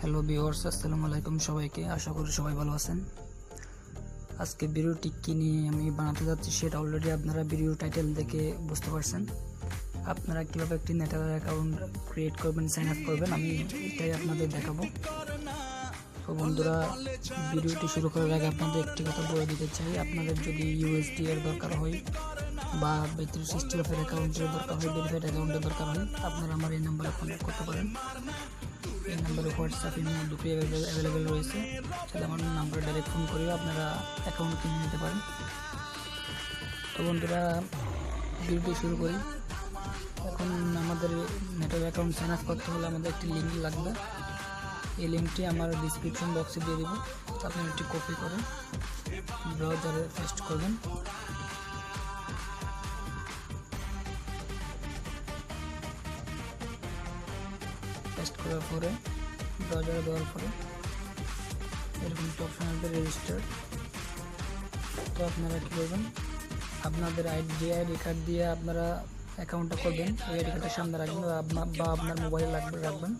Hello viewers আসসালামু আলাইকুম সবাইকে। আশা করি সবাই ভালো আছেন। আজকে ভিডিওটি কী নিয়ে আমি বানাতে যাচ্ছি সেটা অলরেডি আপনারা ভিডিও টাইটেল দেখে বুঝতে পারছেন। আপনারা কীভাবে একটি নেটার অ্যাকাউন্ট ক্রিয়েট করবেন সাইন আপ করবেন, আমি এটাই আপনাদের দেখাবো। তো বন্ধুরা, ভিডিওটি শুরু করার আগে আপনাদের একটি কথা বলে দিতে চাই। আপনাদের যদি ইউএসডি এর দরকার হয় বা বেতন সিস্টেম অ্যাকাউন্টের দরকার হয় ভেরিফাইড অ্যাকাউন্টের দরকার হয়, আপনারা আমার এই নাম্বারে কন্ট্যাক্ট করতে পারেন। নাম্বারে হোয়াটসঅ্যাপ ইমেল দুটোই অ্যাভেলেবেল রয়েছে। তাহলে আমার নাম্বারে ডাইরেক্ট ফোন করেও আপনারা অ্যাকাউন্ট কিনে নিতে পারেন। তো বন্ধুরা ভিডিওটি শুরু করি। এখন আমাদের নেটওয়ার্ক অ্যাকাউন্ট সাইন আপ করতে হলে আমাদের একটি লিঙ্ক লাগবে। এই লিঙ্কটি আমার ডিসক্রিপশন বক্সে দিয়ে দেবো। আপনি একটি কপি করে ব্রাউজারে পেস্ট করবেন। পেস্ট করার পরে ব্রাউজারে দেওয়ার পরে এরকম একটা অপশন আসবে রেজিস্টার তো আপনারা কী করবেন? আপনাদের আইডি যে আইডি কার্ড দিয়ে আপনারা অ্যাকাউন্টটা করবেন। ওই আইডি কার্ডের সামনে রাখবেন বা আপনার মোবাইলে রাখবেন রাখবেন।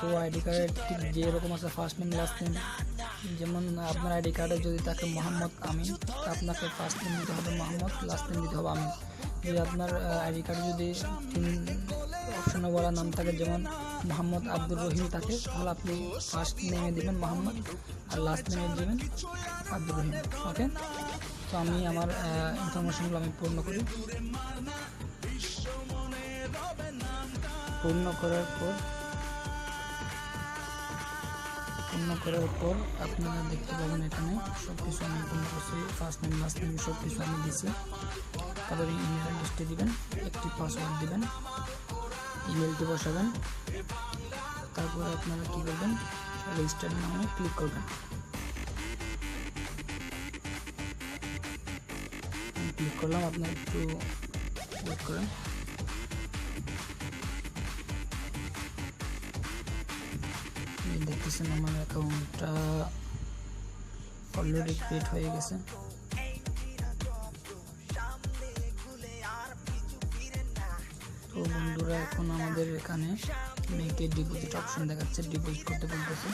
তো আইডি কার্ডের ঠিক যেরকম আছে ফার্স্ট নেম লাস্ট নেম যেমন আপনার আইডি কার্ডে যদি তাকে মোহাম্মদ আমিন, আপনাকে ফার্স্ট নেম দিতে হবে মোহাম্মদ লাস্ট নেম দিতে হবে আমিন। যদি আপনার আইডি কার্ডে যদি তিন অপশনে বলা নাম থাকে, যেমন মোহাম্মদ আব্দুর রহিম থাকে তাহলে আপনি ফার্স্ট নেমে দেবেন মোহাম্মদ আর লাস্ট নেমে দেবেন আব্দুর রহিম ওকে তো আমি আমার ইনফরমেশনগুলো আমি পূর্ণ করি। পূর্ণ করার পর, পূর্ণ করার পর আপনারা দেখতে পাবেন এখানে সব কিছু আমি পূর্ণ করছি। ফার্স্ট নেম লাস্ট নেম সব কিছু আমি দিছি। তারপরে ইমেল অ্যাড্রেসটি দিবেন, একটি পাসওয়ার্ড দিবেন ইমেলটি বসাবেন। তারপরে আপনারা কী করবেন রেজিস্টার নামে ক্লিক করবেন। ক্লিক করলাম, আপনার একটু ওয়েট করেন। দেখতেছেন আমার অ্যাকাউন্টটা অলরেডি ক্রিয়েট হয়ে গেছে। তো বন্ধুরা এখন আমাদের এখানে মেকে ডিপোজিট অপশন দেখাচ্ছে ডিপোজিট করতে বলতেছে।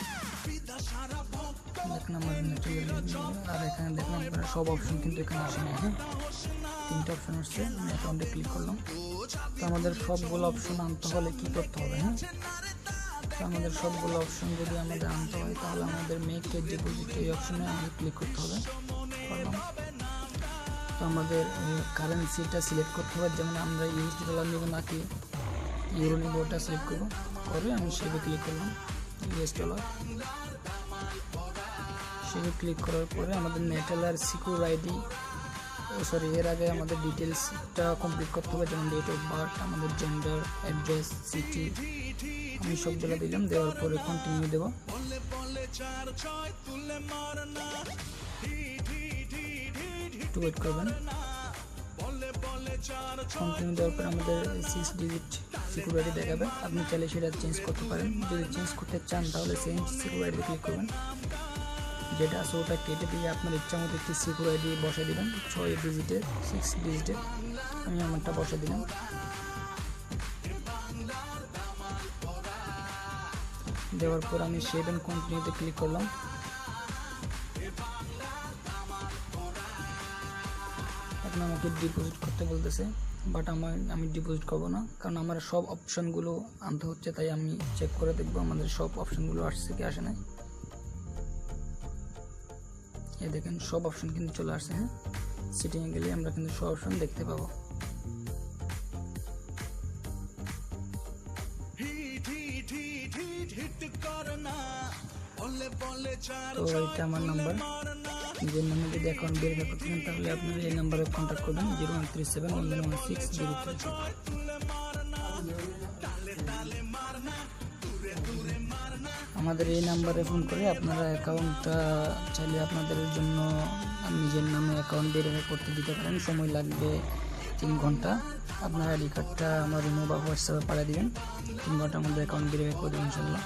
দেখেন আমার আর এখানে দেখেন আপনারা সব অপশন কিন্তু এখানে আসে না হ্যাঁ? তিনটে অপশন আসছে, আমি অ্যাকাউন্টে ক্লিক করলাম। তো আমাদের সবগুলো অপশন আনতে হলে কি করতে হবে হ্যাঁ? আমাদের সবগুলো অপশন যদি আমাদের আনতে হয়, তাহলে আমাদের মেকে ডিপোজিট এই অপশনে আমাদের ক্লিক করতে হবে। করলাম। আমাদের কারেন্সিটা সিলেক্ট করতে হবে। যেমন আমরা ইউএসডি ডলার নেব নাকি ইউরো নেব ওটা সিলেক্ট করব। করে আমি সেভে ক্লিক করলাম ইউএস ডলার সেভে ক্লিক করার পরে আমাদের নেটেলার সিকিউর আইডি সরি এর আগে আমাদের ডিটেলসটা কমপ্লিট করতে হবে, যেমন ডেট অফ বার্থ আমাদের জেন্ডার অ্যাড্রেস সিটি আমি সবগুলো দিলাম, দেওয়ার পরে কন্টিনিউ দেবো। একটু ওয়েট করবেন। কন্টিনিউ দেওয়ার পর আমাদের সিক্স ডিজিট সিকিউরিটি দেখাবে। আপনি চাইলে সেটা চেঞ্জ করতে পারেন। যদি চেঞ্জ করতে চান, তাহলে চেঞ্জ সিকিউরিটি ক্লিক করবেন। যেটা আছে ওটা কেটে দিয়ে আপনার ইচ্ছা মতো একটি সিকিউরিটি বসে দিবেন। ছয় ডিজিটের সিক্স ডিজিটের আমি আমারটা বসে দিলাম। দেওয়ার পর আমি সেভ অ্যান্ড কন্টিনিউতে ক্লিক করলাম। আমাকে ডিপোজিট করতে বলতেছে বাট আমার আমি ডিপোজিট করব না কারণ আমার সব অপশানগুলো আনতে হচ্ছে তাই আমি চেক করে দেখব আমাদের সব অপশানগুলো আসছে কি আসে না এই দেখেন সব অপশন কিন্তু চলে আসছে হ্যাঁ? সিটিংয়ে গেলে আমরা কিন্তু সব অপশন দেখতে পাবো। তো এটা আমার নাম্বার যে নামে যদি অ্যাকাউন্ট ভেরিফাই করতে চান তাহলে আপনারা এই নাম্বারে কন্ট্যাক্ট করবেন zero one three seven one one six zero three আমাদের এই নাম্বারে ফোন করে আপনারা অ্যাকাউন্টটা চাইলে আপনাদের জন্য নিজের নামে অ্যাকাউন্ট ভেরিফাই করতে দিতে পারেন। সময় লাগবে তিন ঘণ্টা। আপনার আইডি কার্ডটা আমার ইমো বা হোয়াটসঅ্যাপে পাঠিয়ে দিবেন। তিন ঘণ্টার মধ্যে অ্যাকাউন্ট ভেরিফাই করে দেবেন ইনশাল্লাহ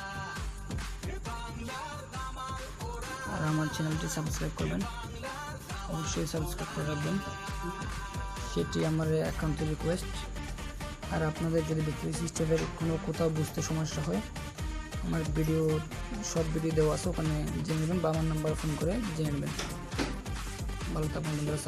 আর আমার চ্যানেলটি সাবস্ক্রাইব করবেন। অবশ্যই সাবস্ক্রাইব করে রাখবেন। সেটি আমার অ্যাকাউন্টের রিকোয়েস্ট আর আপনাদের যদি বিক্রি সিস্টেমের কোনো কোথাও বুঝতে সমস্যা হয়, আমার ভিডিও সব ভিডিও দেওয়া আছে, ওখানে জেনে নেবেন বা আমার নাম্বার ফোন করে জেনে নেবেন। ভালো থাকবেন বন্ধুরা